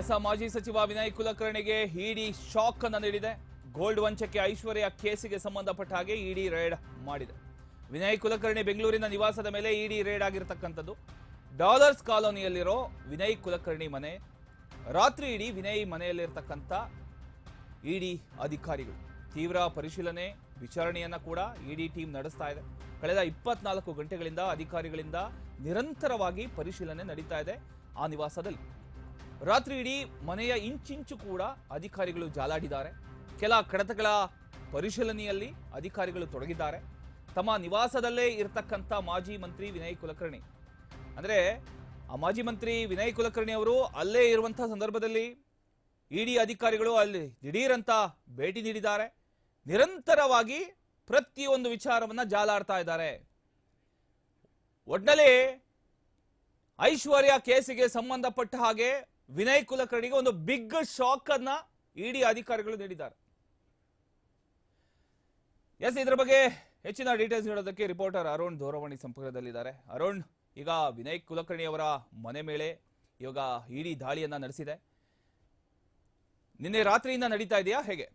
S ಮಾಜಿ ಸಚಿವ ವಿನಯ್ ಕುಲಕರ್ಣಿಗೆ ಇಡಿ shock ಅನ್ನು ನೀಡಿದೆ. ಗೋಲ್ಡ್ ವಂಚಕ್ಕೆ ಐಶ್ವರ್ಯ ಕೇಸಿಗೆ ಸಂಬಂಧಪಟ್ಟ ಹಾಗೆ ಇಡಿ ರೇಡ್ ಮಾಡಿದೆ. ವಿನಯ್ ಕುಲಕರ್ಣಿ ಬೆಂಗಳೂರಿನ ನಿವಾಸದ ಮೇಲೆ ಇಡಿ ರೇಡ್ ಆಗಿರತಕ್ಕಂಥದ್ದು. ಡಾಲರ್ಸ್ ಕಾಲೋನಿಯಲ್ಲಿರೋ ವಿನಯ್ ಕುಲಕರ್ಣಿ ಮನೆ, ರಾತ್ರಿ ಇಡೀ ವಿನಯ್ ಮನೆಯಲ್ಲಿರ್ತಕ್ಕಂಥ ಇಡಿ ಅಧಿಕಾರಿಗಳು. ತೀವ್ರ ಪರಿಶೀಲನೆ, ವಿಚಾರಣೆಯನ್ನ ಕೂಡ ಇಡಿ ಟೀಮ್ ನಡೆಸ್ತಾ ಇದೆ. ಕಳೆದ ಇಪ್ಪತ್ನಾಲ್ಕು ಗಂಟೆಗಳಿಂದ ಅಧಿಕಾರಿಗಳಿಂದ ನಿರಂತರವಾಗಿ ಪರಿಶೀಲನೆ ನಡೀತಾ ಇದೆ ಆ ನಿವಾಸದಲ್ಲಿ. ರಾತ್ರಿ ಇಡೀ ಮನೆಯ ಇಂಚಿಂಚು ಕೂಡ ಅಧಿಕಾರಿಗಳು ಜಾಲಾಡಿದ್ದಾರೆ. ಕೆಲ ಕಡತಗಳ ಪರಿಶೀಲನೆಯಲ್ಲಿ ಅಧಿಕಾರಿಗಳು ತೊಡಗಿದ್ದಾರೆ. ತಮ್ಮ ನಿವಾಸದಲ್ಲೇ ಇರತಕ್ಕಂಥ ಮಾಜಿ ಮಂತ್ರಿ ವಿನಯ್ ಕುಲಕರ್ಣಿ. ಅಂದ್ರೆ, ಆ ಮಾಜಿ ಮಂತ್ರಿ ವಿನಯ್ ಕುಲಕರ್ಣಿ ಅವರು ಅಲ್ಲೇ ಇರುವಂಥ ಸಂದರ್ಭದಲ್ಲಿ ಇಡಿ ಅಧಿಕಾರಿಗಳು ಅಲ್ಲಿ ದಿಢೀರಂತ ಭೇಟಿ ನೀಡಿದ್ದಾರೆ. ನಿರಂತರವಾಗಿ ಪ್ರತಿಯೊಂದು ವಿಚಾರವನ್ನ ಜಾಲಾಡ್ತಾ ಇದ್ದಾರೆ. ಒಟ್ನಲ್ಲಿ ಐಶ್ವರ್ಯ ಕೇಸಿಗೆ ಸಂಬಂಧಪಟ್ಟ ಹಾಗೆ ವಿನಯ್ ಕುಲಕರ್ಣಿಗೆ ಒಂದು ಬಿಗ್ ಶಾಕ್ ಅನ್ನ ಇಡಿ ಅಧಿಕಾರಿಗಳು ನೀಡಿದ್ದಾರೆ. ಎಸ್, ಇದರ ಬಗ್ಗೆ ಹೆಚ್ಚಿನ ಡೀಟೇಲ್ಸ್ ನೀಡೋದಕ್ಕೆ ರಿಪೋರ್ಟರ್ ಅರುಣ್ ದೂರವಾಣಿ ಸಂಪರ್ಕದಲ್ಲಿದ್ದಾರೆ ಅರುಣ್, ಈಗ ವಿನಯ್ ಕುಲಕರ್ಣಿ ಅವರ ಮನೆ ಮೇಲೆ ಇವಾಗ ಇಡಿ ದಾಳಿಯನ್ನ ನಡೆಸಿದೆ. ನಿನ್ನೆ ರಾತ್ರಿಯಿಂದ ನಡೀತಾ ಇದೆಯಾ? ಹೇಗೆ?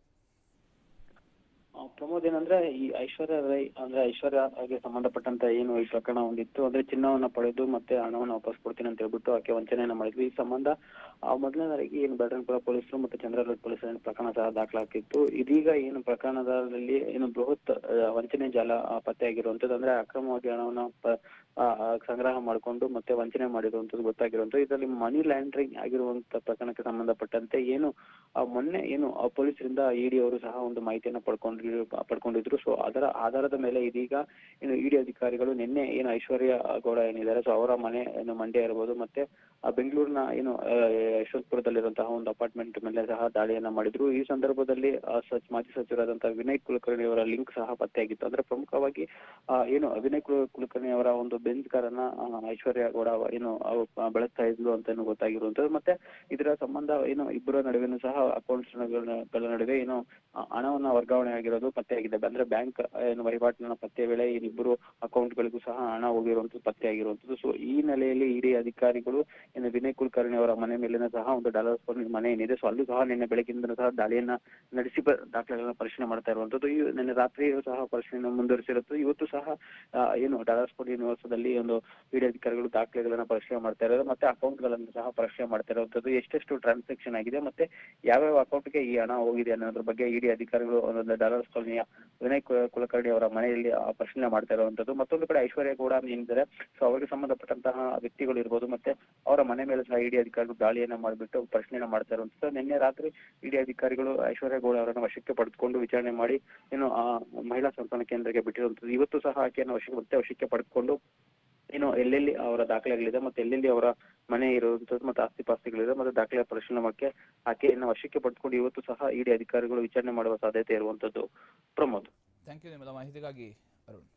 ಪ್ರಮೋದ್ ಏನಂದ್ರೆ ಈ ಐಶ್ವರ್ಯ ರೈ ಅಂದ್ರೆ ಐಶ್ವರ್ಯಗೆ ಸಂಬಂಧಪಟ್ಟಂತ ಏನು ಈ ಪ್ರಕರಣ ಒಂದಿತ್ತು, ಅಂದ್ರೆ ಚಿನ್ನವನ್ನ ಪಡೆದು ಮತ್ತೆ ಹಣವನ್ನ ವಾಪಸ್ ಕೊಡ್ತೀನಿ ಅಂತ ಹೇಳ್ಬಿಟ್ಟು ಆಕೆ ವಂಚನೆಯನ್ನ ಮಾಡಿದ್ವಿ. ಈ ಸಂಬಂಧ ಆ ಮೊದಲನೇದಾಗಿ ಏನು ಬೆಳಗಾಂಪುರ ಪೊಲೀಸರು ಮತ್ತೆ ಚಂದ್ರಲೋಡ್ ಪೊಲೀಸರು ಪ್ರಕರಣ ಸಹ ದಾಖಲಾಗಿತ್ತು ಇದೀಗ ಏನು ಪ್ರಕರಣದಲ್ಲಿ ಏನು ಬೃಹತ್ ವಂಚನೆ ಜಾಲ ಪತ್ತೆ ಪತ್ತೆಯಾಗಿರುವಂತದ್ದು ಅಂದ್ರೆ ಅಕ್ರಮವಾಗಿ ಹಣವನ್ನ ಸಂಗ್ರಹ ಮಾಡಿಕೊಂಡು ಮತ್ತೆ ವಂಚನೆ ಮಾಡಿರುವಂತದ್ದು ಗೊತ್ತಾಗಿರುವಂತದ್ದು ಇದರಲ್ಲಿ ಮನಿ ಲ್ಯಾಂಡ್ರಿಂಗ್ ಆಗಿರುವಂತ ಪ್ರಕರಣಕ್ಕೆ ಸಂಬಂಧಪಟ್ಟಂತೆ ಏನು ಮೊನ್ನೆ ಏನು ಪೊಲೀಸರಿಂದ ಇಡಿ ಅವರು ಸಹ ಒಂದು ಮಾಹಿತಿಯನ್ನು ಪಡ್ಕೊಂಡ್ರಿ ಪಡ್ಕೊಂಡಿದ್ರು. ಸೊ ಅದರ ಆಧಾರದ ಮೇಲೆ ಇದೀಗ ಏನು ಇಡಿ ಅಧಿಕಾರಿಗಳು ನಿನ್ನೆ ಏನು ಐಶ್ವರ್ಯ ಗೌಡ ಏನಿದ್ದಾರೆ ಸೊ ಅವರ ಮನೆ ಏನು ಮಂಡ್ಯ ಇರಬಹುದು ಮತ್ತೆ ಬೆಂಗಳೂರಿನ ಏನು ಯಶವಂತಪುರದಲ್ಲಿರುವಂತಹ ಒಂದು ಅಪಾರ್ಟ್ಮೆಂಟ್ ಮೇಲೆ ಸಹ ದಾಳಿಯನ್ನ ಮಾಡಿದ್ರು. ಈ ಸಂದರ್ಭದಲ್ಲಿ ಮಾಜಿ ಸಚಿವರಾದಂತಹ ವಿನಯ್ ಕುಲಕರ್ಣಿ ಅವರ ಲಿಂಕ್ ಸಹ ಪತ್ತೆಯಾಗಿತ್ತು. ಅಂದ್ರೆ ಪ್ರಮುಖವಾಗಿ ಏನು ವಿನಯ್ ಕುಲ- ಕುಲಕರ್ಣಿ ಅವರ ಒಂದು ಬೆಂಚ್ ಕಾರನ್ನ ಐಶ್ವರ್ಯ ಗೌಡ ಏನು ಬಳಸ್ತಾ ಇದ್ಲು ಅಂತ ಏನು ಗೊತ್ತಾಗಿರುವಂತದ್ದು ಮತ್ತೆ, ಇದರ ಸಂಬಂಧ, ಏನು, ಇಬ್ಬರ ನಡುವೆನೂ ಸಹ ಅಕೌಂಟ್ಸ್ ನಡುವೆ ಏನು ಹಣವನ್ನ ವರ್ಗಾವಣೆ ಆಗಿರೋದು ಪತ್ತೆಯಾಗಿದೆ ಅಂದ್ರೆ ಬ್ಯಾಂಕ್, ಏನು ವಹಿವಾಟಿನ ಪತ್ತೆ ವೇಳೆ ಇಬ್ಬರು ಅಕೌಂಟ್ ಗಳಿಗೂ ಸಹ ಹಣ ಹೋಗಿರುವಂತದ್ದು ಪತ್ತೆಯಾಗಿರುವಂತದ್ದು ಸೊ ಈ ನೆಲೆಯಲ್ಲಿ ಇಡಿ ಅಧಿಕಾರಿಗಳು ಏನು ವಿನಯ್ ಕುಲಕರ್ಣಿ ಅವರ ಮನೆ ಮೇಲಿನ ಸಹ ಒಂದು ಡಾಲರ್ ಮನೆ ಏನಿದೆ. ಸೊ ಅಲ್ಲೂ ಸಹ ನಿನ್ನೆ ಬೆಳಗ್ಗಿಂದ ಸಹ ದಾಳಿಯನ್ನ ನಡೆಸಿ ದಾಖಲೆಗಳನ್ನ ಪರಿಶೀಲನೆ ಮಾಡ್ತಾ ಇರುವಂತದ್ದು ಈ ನಿನ್ನೆ ರಾತ್ರಿಯೂ ಸಹ ಪರಿಶೀಲನೆ ಮುಂದುವರಿಸಿರುತ್ತೆ ಇವತ್ತು ಸಹ ಏನು ಡಾಲರ್ ಸ್ಪೋರ್ಟ್ ನಿವಾಸದಲ್ಲಿ ಒಂದು ಇಡಿ ಅಧಿಕಾರಿಗಳು ದಾಖಲೆಗಳನ್ನ ಪರಿಶೀಲನೆ ಮಾಡ್ತಾ ಇರೋದು. ಮತ್ತೆ ಅಕೌಂಟ್ಗಳನ್ನು ಸಹ ಪರಿಶೀಲನೆ ಮಾಡ್ತಾ ಇರುವಂತದ್ದು ಎಷ್ಟೆಷ್ಟು ಟ್ರಾನ್ಸಾಕ್ಷನ್ ಆಗಿದೆ. ಮತ್ತೆ ಯಾವ್ಯಾವ ಅಕೌಂಟ್ಗೆ ಈ ಹಣ ಹೋಗಿದೆ ಅನ್ನೋದ್ರ ಬಗ್ಗೆ ಇಡಿ ಅಧಿಕಾರಿಗಳು ಒಂದೊಂದು ಡಾಲರ್ಸ್ ಕಾಲೋನಿಯ ವಿನಯ್ ಕುಲಕರ್ಣಿ ಅವರ ಮನೆಯಲ್ಲಿ, ಆ ಪರಿಶೀಲನೆ ಮಾಡ್ತಾ ಇರುವಂತದ್ದು. ಮತ್ತೊಂದು ಕಡೆ ಐಶ್ವರ್ಯ ಕೂಡ ಏನಿದ್ದಾರೆ, ಸೊ ಅವರಿಗೆ ಸಂಬಂಧಪಟ್ಟಂತಹ ವ್ಯಕ್ತಿಗಳು ಇರ್ಬೋದು, ಮತ್ತೆ ಅವರ ಮನೆ ಮೇಲೆ ಸಹ ಇಡಿ ಅಧಿಕಾರಿಗಳು ದಾಳಿಯನ್ನ ಮಾಡಿಬಿಟ್ಟು ಪರಿಶೀಲನೆ ಮಾಡ್ತಾ ಇರುವಂತದ್ದು. ನಿನ್ನೆ ರಾತ್ರಿ ಇಡಿ ಅಧಿಕಾರಿಗಳು ಐಶ್ವರ್ಯ ಗೌಡ ಅವರನ್ನು ವಶಕ್ಕೆ ಪಡೆದುಕೊಂಡು ವಿಚಾರಣೆ ಮಾಡಿ, ಏನು, ಆ, ಮಹಿಳಾ ಸಂತಾನ ಕೇಂದ್ರಕ್ಕೆ ಬಿಟ್ಟಿರುವಂತದ್ದು. ಇವತ್ತು ಸಹ ಆಕೆಯನ್ನು ವಶಕ್ಕೆ, ಮತ್ತೆ ವಶಕ್ಕೆ ಪಡೆದುಕೊಂಡು ಏನು ಎಲ್ಲೆಲ್ಲಿ ಅವರ ದಾಖಲೆಗಳಿದೆ ಮತ್ತೆ ಎಲ್ಲೆಲ್ಲಿ ಅವರ ಮನೆ ಇರುವಂತದ್ದು ಮತ್ತೆ ಆಸ್ತಿ ಪಾಸ್ತಿಗಳಿದೆ ಮತ್ತೆ ದಾಖಲೆ ಪರಿಶೀಲನೆ ಆಕೆಯನ್ನು ವಶಕ್ಕೆ ಪಡೆದುಕೊಂಡು ಇವತ್ತು ಸಹ ಇಡಿ ಅಧಿಕಾರಿಗಳು ವಿಚಾರಣೆ ಮಾಡುವ ಸಾಧ್ಯತೆ ಇರುವಂತದ್ದು ಪ್ರಮೋದ್. ಥ್ಯಾಂಕ್ ಯು ಮಾಹಿತಿಗಾಗಿ ಅರುಣ್.